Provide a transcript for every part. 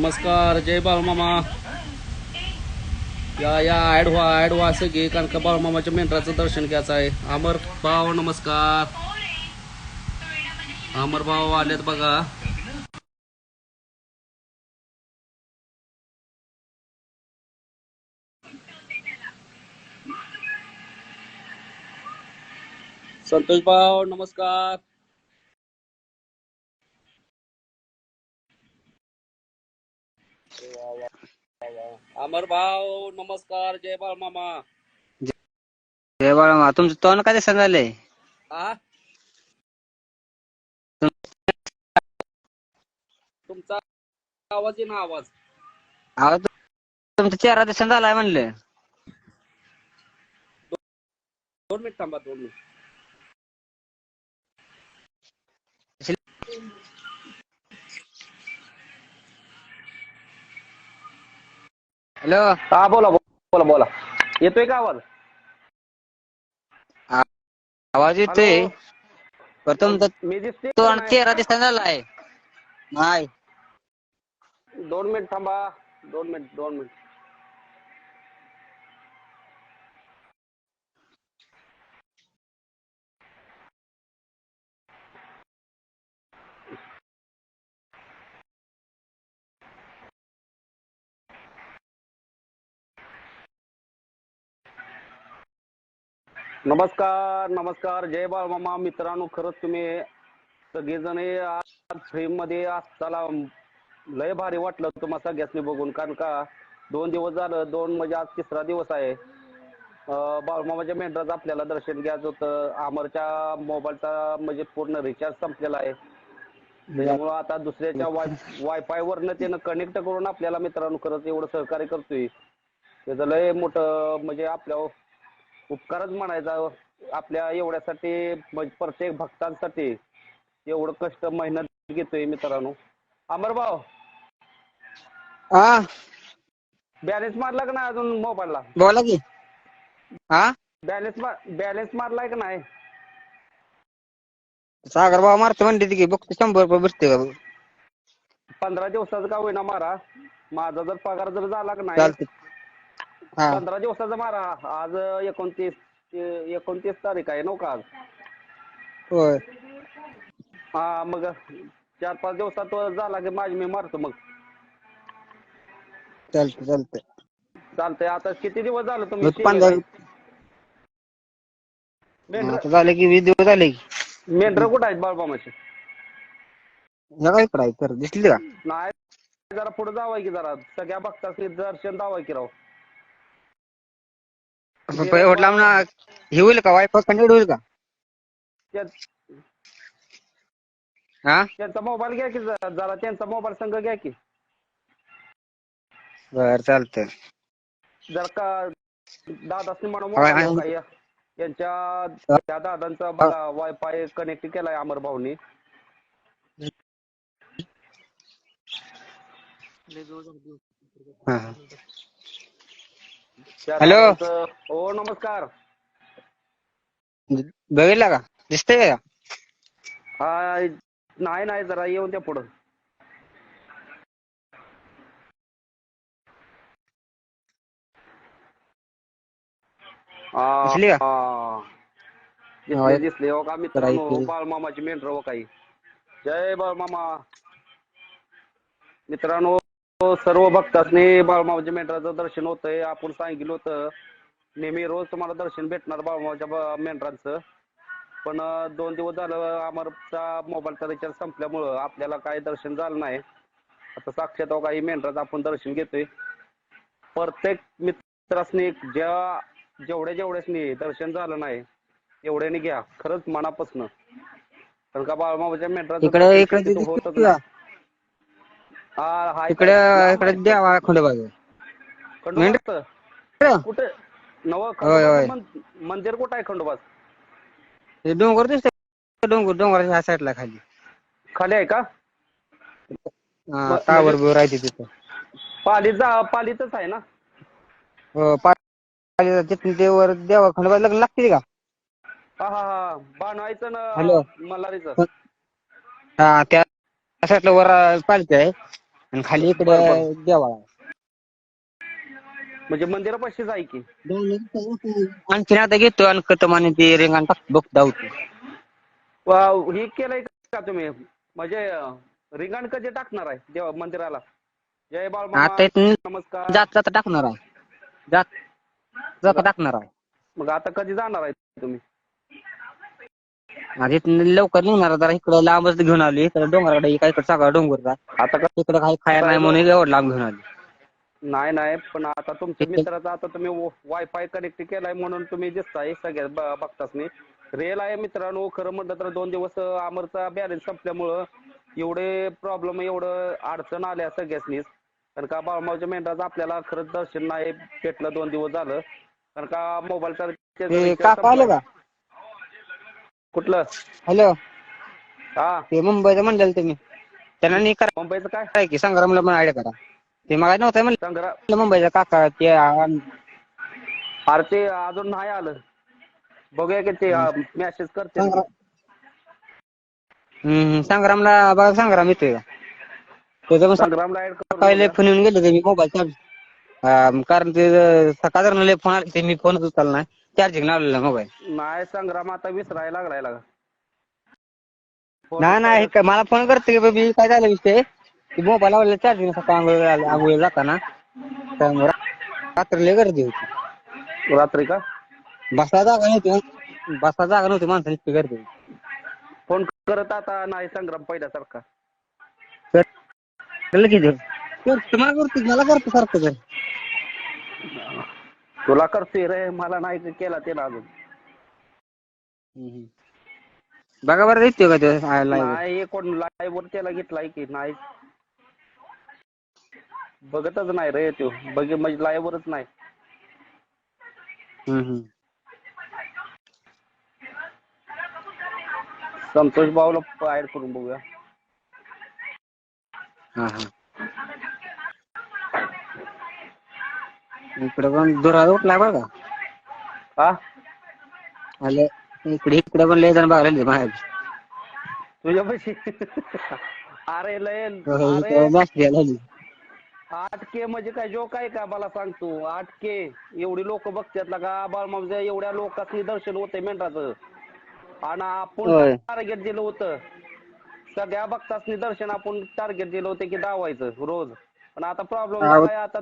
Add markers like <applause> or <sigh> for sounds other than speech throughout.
नमस्कार जय बाळमामा या या ऍड व्हा ऍड व्हा सगळे कारण का बाळमामाच्या मेंढराचं दर्शन घ्यायचं आहे. अमर भाव नमस्कार. अमर भाव आलेत बघा. संतोष भाव नमस्कार. अमर भाव नमस्कार जय बाळमामा जय बाळा तुमचं तोंड काय दिसत झालंय आ? तुमचा आवाज आहे ना आवाज. तु- तुमचा चेहरा दिसत झालाय म्हणलं. दोन मिनिट थांबा दोन मिनिट. हॅलो. हा बोला बोला बोला. येतोय का आवाज? आवाज येतोय. तुमचा मी दिसते तोंड चेहरा दिसत झालाय नाही. दोन मिनिट थांबा. दोन मिनिट दोन मिनिट. नमस्कार नमस्कार. जय बाळमामा. मित्रांनो खरंच तुम्ही सगळेजण आज फ्रेममध्ये असताना लय भारी वाटलं तुम्हाला सगळ्यासनी बघून. कारण का दोन दिवस झालं दोन म्हणजे आज तिसरा दिवस आहे. बाळमामाच्या मेंढराचं आपल्याला दर्शन घ्यायचं होतं. अमरच्या मोबाईलचा म्हणजे पूर्ण रिचार्ज संपलेला आहे. त्याच्यामुळं आता दुसऱ्याच्या वाय वायफाय वरनं त्यानं कनेक्ट करून आपल्याला मित्रांनो खरंच एवढं सहकार्य करतोय. त्याचं लय मोठं म्हणजे आपल्या उपकारच म्हणायचा आपल्या एवढ्यासाठी म्हणजे प्रत्येक भक्तांसाठी एवढं कष्ट मेहनत घेतोय मित्रांनो. अमरभाऊ हा? बॅलन्स मारला का नाही अजून मोबाईलला? बोला की. हा? बॅलन्स मार बॅलन्स मारलाय का नाही? सागर भाऊ मारतो म्हणते की बघतो शंभर रुपये भेटते का बघ. पंधरा दिवसाचा का होईना मारा. माझा जर पगार जर झाला का नाही चालते हा. पंधरा दिवसाचा मारा. आज एकोणतीस ते- एकोणतीस तारीख आहे नऊ का आज? होय. हा मग चार पाच दिवसात झाला की माझी मी मारतो मग. चालते चालते चालतंय. आता किती दिवस झालं तुम्ही मग पंधरा मेंढर आता झाले की वीस दिवस झाले की. मेंढर कुठं आहेत बाळबामाचे इकडं आहे तर दिसली का? नाही जरा पुढे जावाय की जरा. सगळ्या भक्तांनी दर्शन दावाय की राव. पै- म्हटलं ना हे होईल का? वायफाय कनेक्ट होईल का? त्या- हा? त्यांचा मोबाईल घ्या की जरा जरा त्यांचा मोबाईल संघ घ्या की. बर चालतंय. जर का दादासनी म्हणून होय, मोबाईल आहे. का या- त्यांच्या त्या दादांचा बघा वायफाय कनेक्ट केलाय अमर भाऊनी. हा हा. त्या हॅलो. हो नमस्कार बघितला का दिसतंय का हा नाही नाही जरा येऊन द्या पुढं आ, दिसली का? आ. दिसले होय. दिसले हो का मित्रांनो ऐकली. बाळमामाची मेंढर हो काही जय बाळमामा मित्रांनो सर्व भक्तांनी बाळमामाच्या मेंढराचं दर्शन होतंय. आपण सांगितलं होतं नेहमी रोज तुम्हाला दर्शन भेटणार बाळमामाच्या ब- मेंढरांचं. पण दोन दिवस झालं अमरचा मोबाईलचा रिचार्ज संपल्यामुळं आपल्याला काही दर्शन झालं नाही. आता साक्षात काही मेंढराचं आपण दर्शन घेतोय. प्रत्येक मित्रासनी ज्या जेवढ्या जेवढ्यासनी दर्शन झालं नाही एवढ्याने घ्या. खरंच मनापासून. कारण का बाळमामाच्या मेंढराचं होतच. हा, इकडे? इकडे द्यावा खंडोबा कुठे? नव. मंदिर कुठं आहे खंडोबाच? हे डोंगर दिसतंय. डोंगर डोंगराच्या ह्या साईडला खाली. खाली आहे का? टावर म्हणजे- बिवर आहे तिथं. पालीत जा पालीतच आहे ना? हो पा- तिथून ते वर देवा खंडोबा लग्न लागते का? हा हा हा. बाणवायचं हॅलो. ना मल्हारीचं. हा त्या साईडला वर पालखी आहे. आणि खाली इकडे आहे. म्हणजे मंदिरापाशीच आहे की? आणखीन आता घेतो आणि कतम आणि ते रेंगाण टाक बघ धावतो. वा- हे केलंय का तुम्ही? म्हणजे अं, रिंगण कधी टाकणार आहे देवा मंदिराला? जय बाळ आता इथून नमस्कार. जात जाता टाकणार आहे. जात जाता टाकणार आहे. मग आता कधी जाणार आहे तुम्ही? इथून लवकर निघणार जरा इकडे लांबच घेऊन आली इकडे डोंगराकडे काय इकडे सगळा डोंगरचा आता का इकडे काही खायला नाही म्हणून एवढं लांब घेऊन आली नाही नाही पण आता तुमच्या मित्राचा आता तुम्ही वायफाय कनेक्ट केलाय म्हणून तुम्ही दिसताय सगळ्या ब- बघताच मी रेल आहे मित्रांनो खरं म्हटलं तर दोन दिवस अमरचा बॅलन्स संपल्यामुळं एवढे प्रॉब्लेम एवढं अडचण आल्या सगळ्यासनीच. कारण का बाळमावच्या मेंढराचं आपल्याला खरंच दर्शन नाही भेटलं दोन दिवस झालं. कारण का मोबाईलचा ते काका आलं का? कुठलं? हॅलो. हा. ते मुंबईचं म्हणलेलं तुम्ही. त्यांना नाही मुंबईचं काय? करायचं की संग्रामला पण आयडिया करा. ते मला नव्हतं म्हणलं. संग्रा मुंबईचा काका ते आण- अरे ते अजून नाही आलं. बघूया की ते मेसेज करते संग्राम हम्म, संग्रामला बघा संग्राम येतोय. का त्याचं पण संग्रामला ऍड सकाळी. फोन येऊन गेले ते मी मोबाईल चार्ज. कारण ते सकाळ लय फोन आले ते मी फोनच उचलला नाही. चार्जिंग लावलेला मोबाईल नाही संग्राम आता विसरायला लागलाय लागा. नाही नाही हे मला फोन करते की बाबी काय झालं विषय? की मोबाईल लावलेला चार्जिंग सकाळ आंघोळ आंघोळ जाताना. त्यामुळे रात्री लय गर्दी होती. रात्री का? बसा जागा नव्हती बसा जागा नव्हती माणसाने इतकी गर्दी होती. फोन करत आता नाही संग्राम पहिल्यासारखा. तर लगेच येऊ. करतो मला करतो मला करतो सारखं तर. तुला करतोय रे मला नाही केला त्याला अजून. बघा बरं येतो का ते live? नाही कोण लाईव्ह वर त्याला घेतलाय की नाही. बघतच नाही रे तो. बघ म्हणजे लाईव्ह वरच नाही. संतोष भाऊला ऍड करून बघूया. हा हा. इकडे पण दुरा उठलाय बघा. हा? आले. इकडे इकडे पण लय जण बघायला बाहेर. तुझ्या पैसे. अरे लय अरे. मॅच घ्यायला आठ के म्हणजे काय जोक आहे का मला सांगतो आठ के. एवढी लोक बघतात का? बाळमामच्या एवढ्या लोकांनी दर्शन होतंय मेंढराचं. आणि. आपण टार्गेट दिलं होतं. सगळ्या भक्तांनी दर्शन आपण टार्गेट दिलं होतं की दावायचं रोज. पण आता प्रॉब्लेम काय आता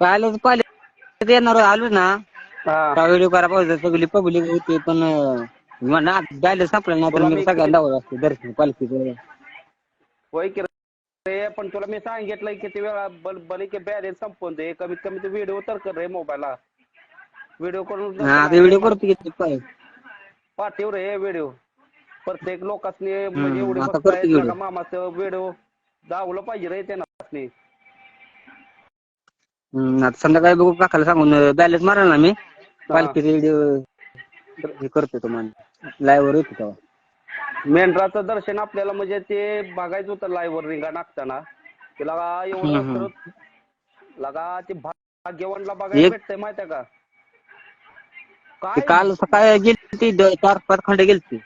पाहिले पाहिले येणार आलो ना. हा. व्हिडिओ करा पाहिजे सगळी पब्लिक होती पण ना जायला संपलं ना तर तुला मी मी- सगळ्यांना दावत असते दर्शन पालखी होय की रे पण तुला मी सांगितलंय किती वेळा बल बली की बॅलेन्स संपवून दे कमीत कमी ते व्हिडिओ तर कर रे मोबाईलला व्हिडिओ करून हा व्हिडिओ करतो की पाय- पाठव रे व्हिडिओ प्रत्येक लोकांनी म्हणजे हम्म, एवढे आता video. मामाचं व्हिडिओ दावलं पाहिजे रे त्यांना. हम्म, आता संध्याकाळी बघू काकाला सांगून बॅलन्स मारेल ना मी. पालखीचे व्हिडिओ हे करतो तुम्हाला लाईव्ह वर येतो तेव्हा. मेंढराचं दर्शन आपल्याला म्हणजे ते बघायचं होतं लाईव्ह वर रिंगा नाचताना की लगा हम्म, एवढं हम्म. तर लगा ते भाग्यवानला बघायला एक- भेटतंय माहितीये का? ते काय काल सकाळी गेली ती चार पाच खंड गेलती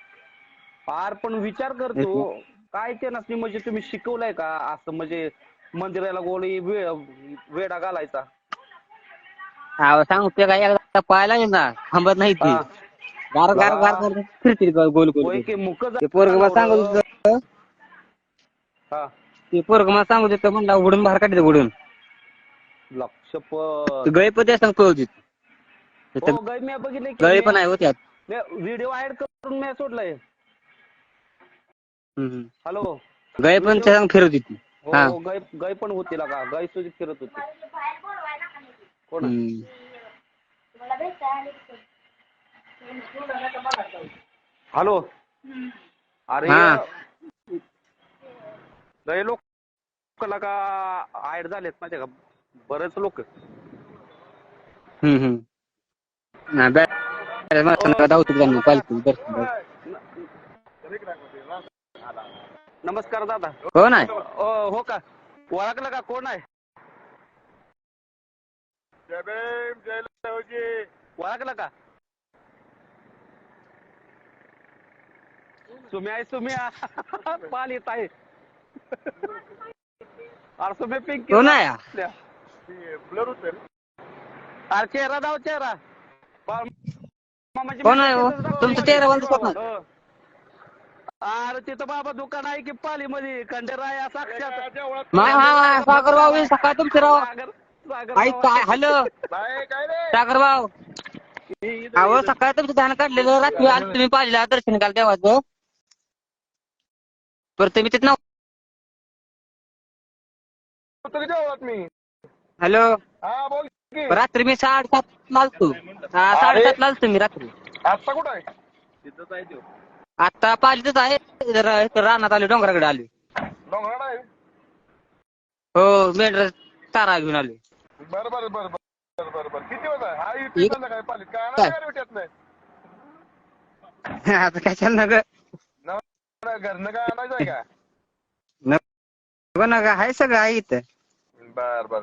फार पण विचार करतो. काय ते नसली म्हणजे तुम्ही शिकवलंय का? असं म्हणजे मंदिराला वे- वेडा घालायचा. अहो सांगते का एकदा पाहायला येईल ना. थांबत नाही ती. हा. गार गार गार गार फिरते गोल गोल होय गोल की मुक ते पोरग मला सांगत होतं. हा. ते पोरग मला सांगत होतं म्हणला उडून बाहेर काढते उडून. लक्ष ते गळे पण त्या सांग पळवते हो गाय मी बघितले गळे पण आहे हो त्यात व्हिडिओ ऍड करून मी सोडलंय. हॅलो. गळे पण त्या सांग फिरवते ती. हा हो गाय गाय पण होती का गाय सुद्धा फिरत होती कोण हम्म. हॅलो अरे हा. लय लोक का ऍड झालेत माहिती का बरेच लोक हम्म, हम्म. हा, संध्याकाळी धावतो त्यांना घ्यायला. नमस्कार दादा। हो ओ, हो का? ओळखलं का? कोण आहे? ओळखलं का? सुम्या आहे सुम्या. <laughs> पाल येत आहे. अरे सुम्या पिंकी कोण आहे? हा? ब्लर होत. अरे चेहरा दाव चेहरा. पा- मामाची कोण आहे हो? तुमचा चेहरा बंद. हो. अरे तिथं बाबा दुकान आहे की पालीमध्ये खंडेराया साक्षात मा हा हा, सागर भाऊ हे सकाळ तुमचे राव. सागर सागर ऐक काय हॅलो? नाही काय रे सागर भाऊ अहो सकाळी तुमचं ध्यान काढलेलं रात्री आलं तुम्ही पाहिलं दर्शन काल देवाचं परत तुम्ही तिथं तरी जेवलात मी? हॅलो? हा बोल की. रात्री मी साडेसात लालतो हा साडेसात लालतो मी रात्री. आत्ता कुठं आहे. आता पाहिजेच आहे. जरा इकडं रानात आले डोंगराकडे आले डोंगराड आहे? हो मेंढर तारा घेऊन आले बरं बरं बरं बरं बरं बरं. किती हा एक- काय? पालीत काय काय? नाही भेटत नाही. <laughs> आता कशाला नग नवरा घरनं काय आणायचं आहे का? नग आहे सगळं आहे इथं. बर बर.